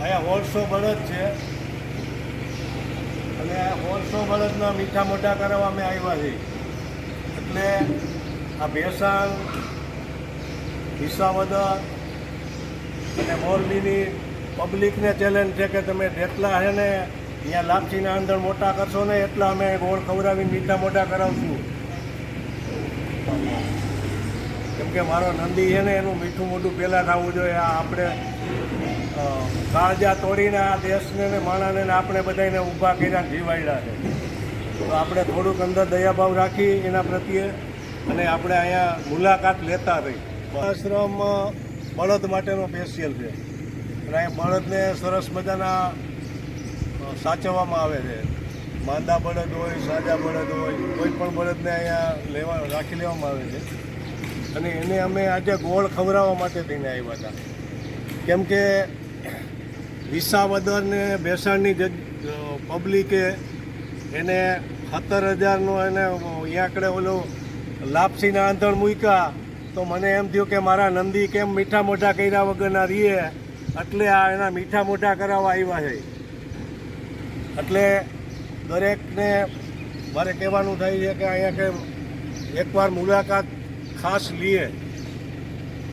અહીંયા હોલસો બળદ છે. અને હોલસો બળદના મીઠા મોટા કરવા અમે આવ્યા છીએ. એટલે આ ભેસાણ, વિસાવદર અને મોરબીની પબ્લિકને ચેલેન્જ છે કે તમે જેટલા છે ને અહીંયા લાપસીના અંદર મોટા કરશો ને એટલા અમે ગોળ ખવડાવીને મીઠા મોટા કરાવશું. કેમ કે મારો નંદી છે ને એનું મીઠું મોઢું પહેલાં થવું જોઈએ. આ આપણે કાળજા તોડીને આ દેશને ને માણાને આપણે બધાને ઊભા કર્યા જીવાડ્યા છે. તો આપણે થોડુંક અંદર દયાભાવ રાખી એના પ્રત્યે અને આપણે અહીંયા મુલાકાત લેતા રહી. આશ્રમ બળદ માટેનો સ્પેશિયલ છે. અને અહીંયા બળદને સરસ મજાના સાચવવામાં આવે છે. માંદા બળદ હોય, સાજા બળદ હોય, કોઈ પણ બળદને અહીંયા લેવા, રાખી લેવામાં આવે છે. અને એને અમે આજે ગોળ ખવડાવવા માટે થઈને આવ્યા હતા. કેમ કે વિસાવદર ને ભેસાણની જગ પબ્લિકે એને સત્તર હજારનો એને આંકડે ઓલો લાપસીના આંધણ મૂક્યા. તો મને એમ થયું કે મારા નંદી કેમ મીઠા મોઢા કર્યા વગરના રીએ? એટલે આ એના મીઠા મોઢા કરાવવા આવ્યા છે. એટલે દરેકને મારે કહેવાનું થાય છે કે અહીંયા કે એકવાર મુલાકાત ખાસ લઈએ